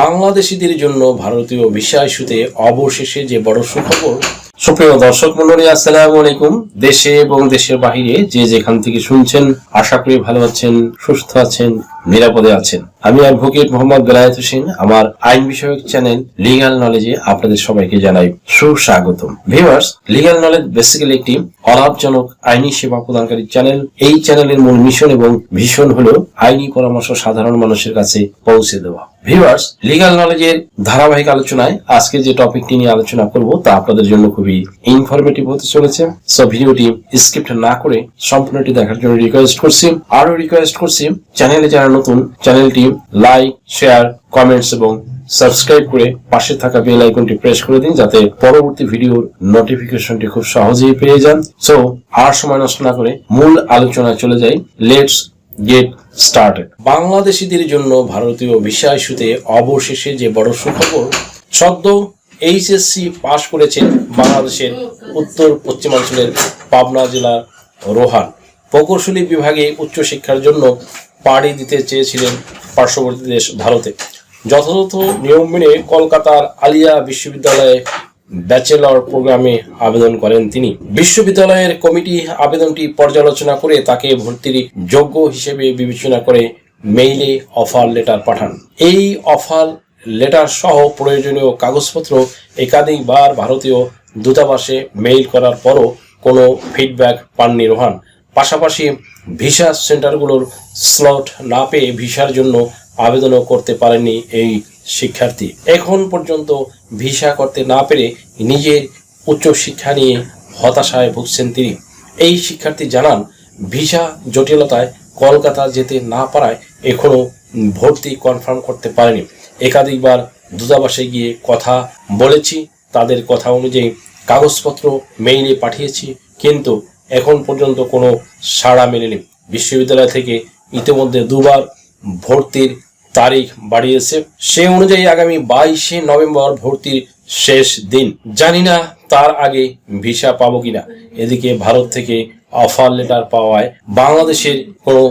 বাংলাদেশিদের জন্য ভারতীয় ভিসা ইস্যুতে অবশেষে যে বড় সুখবর। সুপ্রিয় দর্শক মন্ডলী আসসালাম আলাইকুম। দেশে এবং দেশের বাহিরে যে যেখান থেকে শুনছেন, আশা করি ভালো আছেন, সুস্থ আছেন নিরাপদে আছেন। আমি অ্যাডভোকেট মোহাম্মদ বেলায়েত হোসেন, আমার আইন বিষয়ক চ্যানেল লিগাল নলেজে আপনাদের সবাইকে জানাই সুস্বাগতম। ভিউয়ার্স লিগাল নলেজ বেসিক্যালি একটি অলাভজনক আইনি সেবা প্রদানকারী চ্যানেল এই চ্যানেলের মূল মিশন এবং ভীষণ হলো আইনি পরামর্শ সাধারণ মানুষের কাছে পৌঁছে দেওয়া। ভিউয়ার্স লিগাল নলেজের ধারাবাহিক আলোচনায় আজকে যে টপিকটি নিয়ে আলোচনা করব, তা আপনাদের জন্য খুবই ইনফরমেটিভ হতে চলেছে। সো ভিডিওটি স্ক্রিপ্ট না করে সম্পূর্ণটি দেখার জন্য রিকোয়েস্ট করছি। আরও রিকোয়েস্ট করছি চ্যানেলে যারা নতুন চ্যানেলটি লাইক, শেয়ার, কমেন্টস এবং সাবস্ক্রাইব করে পাশে থাকা বেল আইকনটি প্রেস করে দিন যাতে পরবর্তী ভিডিওর নোটিফিকেশনটি খুব সহজেই পেয়ে যান। সো আর সময় নষ্ট না করে মূল আলোচনায় চলে যাই। লেটস গেট স্টার্টেড বাংলাদেশিদের জন্য ভারতীয় ভিসা ইস্যুতে অবশেষে যে বড় সুখবর সদ্য এইচএসসি পাশ করেছেন বাংলাদেশের উত্তর পশ্চিমাঞ্চলের পাবনা জেলার রোহান। প্রকৌশলী বিভাগে উচ্চশিক্ষার জন্য পাড়ি দিতে চেয়েছিলেন পার্শ্ববর্তী দেশ ভারতে। যথাযথ নিয়ম মেনে কলকাতার আলিয়া বিশ্ববিদ্যালয়ে ব্যাচেলর প্রোগ্রামে আবেদন করেন তিনি। বিশ্ববিদ্যালয়ের কমিটি আবেদনটি পর্যালোচনা করে তাকে ভর্তির যোগ্য হিসেবে বিবেচনা করে মেইলে অফার লেটার পাঠান। এই অফার লেটার সহ প্রয়োজনীয় কাগজপত্র একাধিকবার ভারতীয় দূতাবাসে মেইল করার পরও কোনো ফিডব্যাক পাননি রোহান। পাশাপাশি ভিসা সেন্টারগুলোর স্লট না পেয়ে ভিসার জন্য আবেদনও করতে পারেননি এই শিক্ষার্থী। এখন পর্যন্ত ভিসা করতে না পেরে নিজের উচ্চশিক্ষা নিয়ে হতাশায় ভুগছেন তিনি। এই শিক্ষার্থী জানান, ভিসা জটিলতায় কলকাতা যেতে না পারায় এখনও ভর্তি কনফার্ম করতে পারেনি। একাধিকবার দূতাবাসে গিয়ে কথা বলেছি, তাদের কথা অনুযায়ী কাগজপত্র মেইলে পাঠিয়েছি, কিন্তু এখন পর্যন্ত কোনো সাড়া মেলেনি। বিশ্ববিদ্যালয় থেকে ইতিমধ্যে দুবার ভর্তির তারিখ বাড়িয়েছে। সে অনুযায়ী আগামী বাইশে নভেম্বর ভর্তির শেষ দিন। জানি না তার আগে ভিসা পাবো কিনা। এদিকে ভারত থেকে অফার লেটার পাওয়ায় বাংলাদেশের কোনো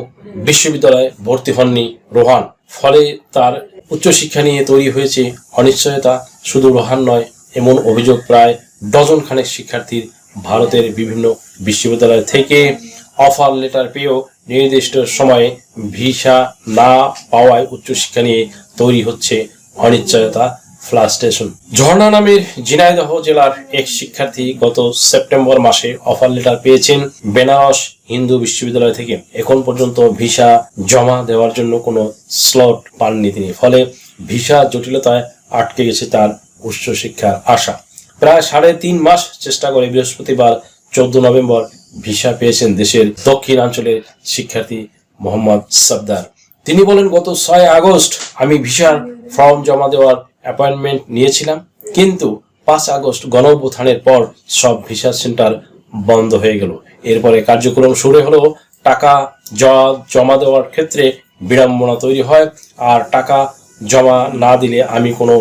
বিশ্ববিদ্যালয়ে ভর্তি হননি রোহান। ফলে তার উচ্চশিক্ষা নিয়ে তৈরি হয়েছে অনিশ্চয়তা। শুধু রোহান নয়, এমন অভিযোগ প্রায় ডজন খানেক শিক্ষার্থীর ভারতের বিভিন্ন বিশ্ববিদ্যালয় থেকে অফার লেটার পেয়েও নির্দিষ্ট সময়ে ভিসা না পাওয়ায় উচ্চশিক্ষা নিয়ে তৈরি হচ্ছে অনিশ্চয়তা ফ্লাস্টেশন ঝর্ণা নামের ঝিনাইদহ জেলার এক শিক্ষার্থী গত সেপ্টেম্বর মাসে অফার লেটার পেয়েছেন বেনারস হিন্দু বিশ্ববিদ্যালয় থেকে। এখন পর্যন্ত ভিসা জমা দেওয়ার জন্য কোনো স্লট পাননি তিনি। ফলে ভিসা জটিলতায় আটকে গেছে তার উচ্চশিক্ষার আশা। প্রায় সাড়ে তিন মাস চেষ্টা করে বৃহস্পতিবার চোদ্দ নভেম্বর ভিসা পেয়েছেন দেশের দক্ষিণাঞ্চলের শিক্ষার্থী মোহাম্মদ সবদার। তিনি বলেন, গত ছয় আগস্ট আমি ভিসার ফর্ম জমা দেওয়ার অ্যাপয়েন্টমেন্ট নিয়েছিলাম, কিন্তু পাঁচ আগস্ট গণঅভ্যুত্থানের পর সব ভিসা সেন্টার বন্ধ হয়ে গেল। এরপরে কার্যক্রম শুরু হলো, টাকা জমা দেওয়ার ক্ষেত্রে বিড়ম্বনা তৈরি হয়, আর টাকা জমা না দিলে আমি কোনো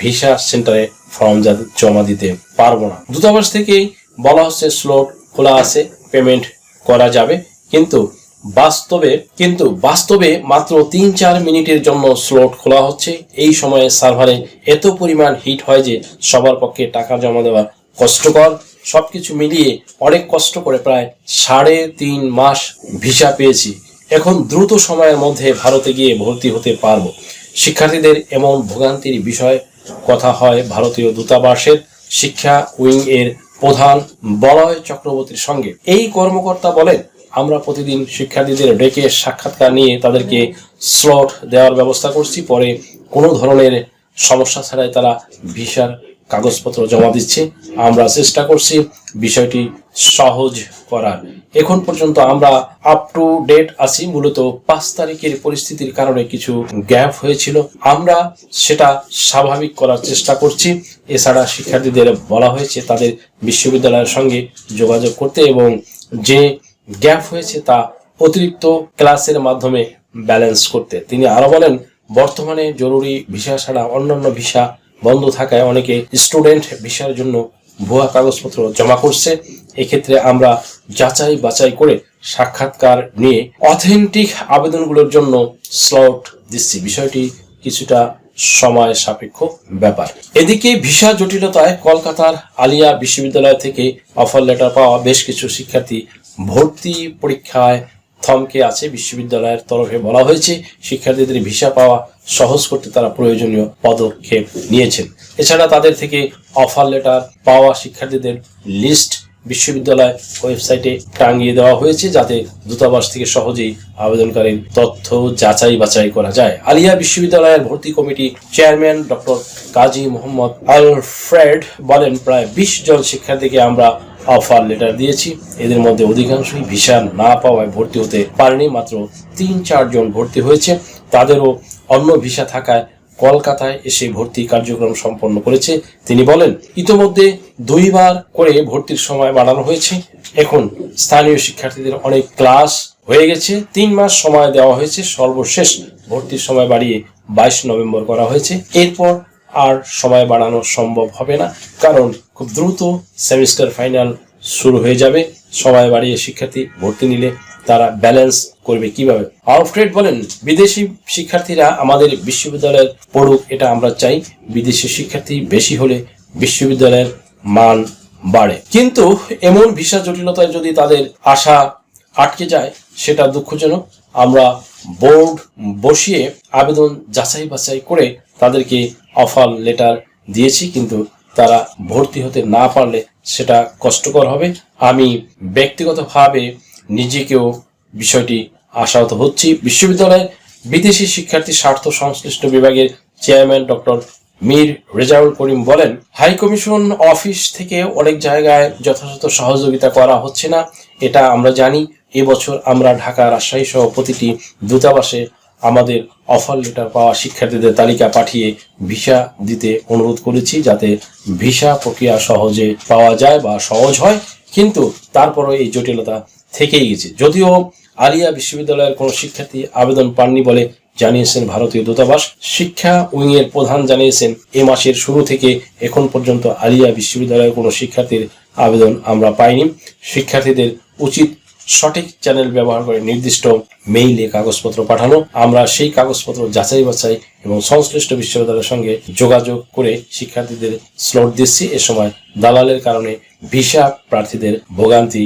ভিসা সেন্টারে ফর্ম জমা দিতে পারব না। দূতাবাস থেকেই বলা হচ্ছে স্লট খোলা আছে, পেমেন্ট করা যাবে। কিন্তু বাস্তবে কিন্তু বাস্তবে মাত্র তিন চার মিনিটের জন্য স্লট খোলা হচ্ছে। এই সময়ে সার্ভারে এত পরিমাণ হিট হয় যে সবার পক্ষে টাকা জমা দেওয়া কষ্টকর। সবকিছু মিলিয়ে অনেক কষ্ট করে প্রায় সাড়ে তিন মাস ভিসা পেয়েছি। এখন দ্রুত সময়ের মধ্যে ভারতে গিয়ে ভর্তি হতে পারব। শিক্ষার্থীদের এমন ভোগান্তির বিষয় কথা হয় ভারতীয় দূতাবাসের শিক্ষা উইং এর প্রধান বলয় চক্রবর্তীর সঙ্গে। এই কর্মকর্তা বলেন, আমরা প্রতিদিন শিক্ষার্থীদের ডেকে সাক্ষাৎকার নিয়ে তাদেরকে স্লট দেওয়ার ব্যবস্থা করছি। পরে কোনো ধরনের সমস্যা ছাড়াই তারা ভিসার কাগজপত্র জমা দিচ্ছি। আমরা চেষ্টা করছি বিষয়টি সহজ করার। এখন পর্যন্ত আমরা আপ টু ডেট আছি। মূলত পাঁচ তারিখের পরিস্থিতির কারণে কিছু গ্যাপ হয়েছিল। আমরা সেটা স্বাভাবিক করার চেষ্টা করছি। এছাড়া শিক্ষার্থীদের বলা হয়েছে তাদের বিশ্ববিদ্যালয়ের সঙ্গে যোগাযোগ করতে এবং যে গ্যাপ হয়েছে তা অতিরিক্ত ক্লাসের মাধ্যমে ব্যালেন্স করতে। তিনি আরও বলেন, বর্তমানে জরুরি ভিসা ছাড়া অন্যান্য ভিসা বন্ধ থাকায় অনেকে স্টুডেন্ট ভিসার জন্য ভুয়া কাগজপত্র জমা করছে। এক্ষেত্রে আমরা যাচাই বাছাই করে সাক্ষাৎকার নিয়ে অথেন্টিক আবেদনগুলোর জন্য স্লট দিচ্ছি। বিষয়টি কিছুটা সময় সাপেক্ষ ব্যাপার। এদিকে ভিসা জটিলতায় কলকাতার আলিয়া বিশ্ববিদ্যালয় থেকে অফার লেটার পাওয়া বেশ কিছু শিক্ষার্থী ভর্তি পরীক্ষায় থমকে আছে বিশ্ববিদ্যালয়ের তরফে বলা হয়েছে, শিক্ষার্থীদের ভিসা পাওয়া সহজ করতে তারা প্রয়োজনীয় পদক্ষেপ নিয়েছেন। এছাড়া তাদের থেকে অফার লেটার পাওয়া শিক্ষার্থীদের লিস্ট বিশ্ববিদ্যালয় ওয়েবসাইটে টাঙিয়ে দেওয়া হয়েছে, যাতে দূতাবাস থেকে সহজেই আবেদনকারীর তথ্য যাচাই বাছাই করা যায়। আলিয়া বিশ্ববিদ্যালয়ের ভর্তি committee chairman doctor Kazi Mohammad Alfred বলেন, প্রায় বিশ জন শিক্ষার্থীকে আমরা অফার লেটার দিয়েছি। এদের মধ্যে অধিকাংশই ভিসা না পাওয়ায় ভর্তি হতে পারেনি, মাত্র তিন চারজন ভর্তি হয়েছে। তাদেরও অন্য ভিসা থাকায় কলকাতায় এসে ভর্তি কার্যক্রম সম্পন্ন করেছে। তিনি বলেন, ইতোমধ্যে দুইবার করে ভর্তির সময় বাড়ানো হয়েছে। এখন স্থানীয় শিক্ষার্থীদের অনেক ক্লাস হয়ে গেছে। তিন মাস সময় দেওয়া হয়েছে। সর্বশেষ ভর্তির সময় বাড়িয়ে বাইশ নভেম্বর করা হয়েছে। এরপর আর সময় বাড়ানো সম্ভব হবে না। কারণ খুব দ্রুত সেমিস্টার ফাইনাল শুরু হয়ে যাবে। সময় বাড়িয়ে শিক্ষার্থী ভর্তি নিলে তারা ব্যালেন্স করবে কীভাবে? আলফ্রেড বলেন, বিদেশি শিক্ষার্থীরা আমাদের বিশ্ববিদ্যালয়ের পড়ুক, এটা আমরা চাই। বিদেশি শিক্ষার্থী বেশি হলে বিশ্ববিদ্যালয়ের মান বাড়ে। কিন্তু এমন ভিসা জটিলতায় যদি তাদের আশা আটকে যায়, সেটা দুঃখজনক। আমরা বোর্ড বসিয়ে আবেদন যাচাই বাছাই করে তাদেরকে অফার লেটার দিয়েছি, কিন্তু তারা ভর্তি হতে না পারলে সেটা কষ্টকর হবে। আমি ব্যক্তিগতভাবে নিজেকেও বিষয়টি আশাহত হচ্ছি। বিশ্ববিদ্যালয়ে বিদেশি শিক্ষার্থী স্বার্থ সংশ্লিষ্ট বিভাগের চেয়ারম্যান ডক্টর মীর রেজাউল করিম বলেন, হাই কমিশন অফিস থেকে অনেক জায়গায় যথাযথ সহযোগিতা করা হচ্ছে না। এটা আমরা জানি। এবছর আমরা ঢাকা রাজশাহী সহ প্রতিটি দূতাবাসে আমাদের অফার লেটার পাওয়া শিক্ষার্থীদের তালিকা পাঠিয়ে ভিসা দিতে অনুরোধ করেছি যাতে ভিসা প্রক্রিয়া সহজে পাওয়া যায় বা সহজ হয়। কিন্তু তারপরও এই জটিলতা থেকেই গেছে। যদিও আলিয়া বিশ্ববিদ্যালয়ের কোনো শিক্ষার্থী আবেদন পাননি বলে জানিয়েছেন ভারতীয় দূতাবাস, শিক্ষা উইং এর প্রধান জানিয়েছেন, এ মাসের শুরু থেকে এখন পর্যন্ত আলিয়া বিশ্ববিদ্যালয়ের কোনো শিক্ষার্থীর আবেদন আমরা পাইনি। শিক্ষার্থীদের উচিত সঠিক চ্যানেল ব্যবহার করে নির্দিষ্ট মেইলে কাগজপত্র পাঠানো। আমরা সেই কাগজপত্র যাচাই বাছাই এবং সংশ্লিষ্ট বিশ্ববিদ্যালয়ের সঙ্গে যোগাযোগ করে শিক্ষার্থীদের স্লট দিচ্ছি। এ সময় দালালের কারণে ভিসা প্রার্থীদের ভোগান্তি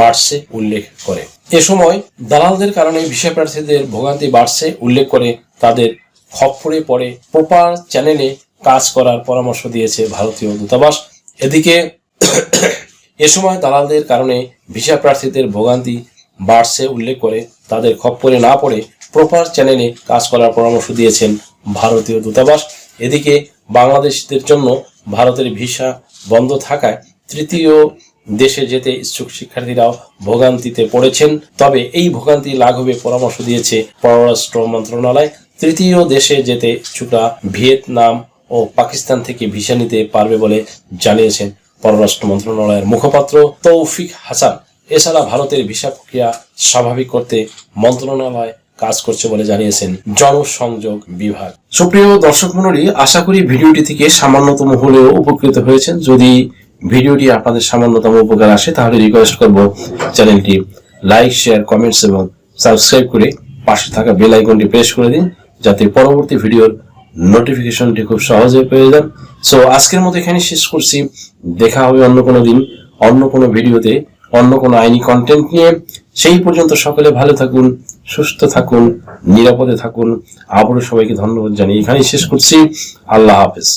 বাড়ছে উল্লেখ করে। এ সময় দালালদের কারণে ভিসা প্রার্থীদের ভোগান্তি বাড়ছে উল্লেখ করে তাদের খপ্পরে পড়ে প্রপার চ্যানেলে কাজ করার পরামর্শ দিয়েছে ভারতীয় দূতাবাস। এদিকে এ সময় দালালদের কারণে ভিসা প্রার্থীদের ভোগান্তি বাড়ছে উল্লেখ করে তাদের খপ্পরে না পড়ে প্রপার চ্যানেলে কাজ করার পরামর্শ দিয়েছেন ভারতীয় দূতাবাস। এদিকে বাংলাদেশিদের জন্য ভারতের ভিসা বন্ধ থাকায় তৃতীয় দেশে যেতে ইচ্ছুক শিক্ষার্থীরাও ভোগান্তিতে পড়েছেন। তবে এই ভোগান্তি লাঘবে পরামর্শ দিয়েছে পররাষ্ট্র মন্ত্রণালয়। তৃতীয় দেশে যেতে ইচ্ছুকরা ভিয়েতনাম ও পাকিস্তান থেকে ভিসা নিতে পারবে বলে জানিয়েছেন পররাষ্ট্র মন্ত্রণালয়ের মুখপাত্র তৌফিক হাসান এছাড়া ভারতের ভিসা প্রক্রিয়া স্বাভাবিক করতে মন্ত্রণালয় কাজ করছে বলে জানিয়েছেন জনসংযোগ বিভাগ। সুপ্রিয় দর্শক মন্ডলী আশা করি ভিডিওটি থেকে সামান্যতম হলেও উপকৃত হয়েছেন। যদি ভিডিওটি আপনাদের সামান্যতম উপকার আসে, তাহলে রিকোয়েস্ট করব চ্যানেলটি লাইক শেয়ার কমেন্টস এবং সাবস্ক্রাইব করে পাশে থাকা বেল আইকনটি প্রেস করে দিন, যাতে পরবর্তী ভিডিওর নোটিফিকেশনটি খুব সহজে পেয়ে যান। সো আজকের মতো এখানে শেষ করছি। দেখা হবে অন্য কোনো দিন, অন্য কোনো ভিডিওতে, অন্য কোনো আইনি কন্টেন্ট নিয়ে। সেই পর্যন্ত সকলে ভালো থাকুন, সুস্থ থাকুন, নিরাপদে থাকুন। আবারও সবাইকে ধন্যবাদ জানিয়ে এখানেই শেষ করছি। আল্লাহ হাফেজ।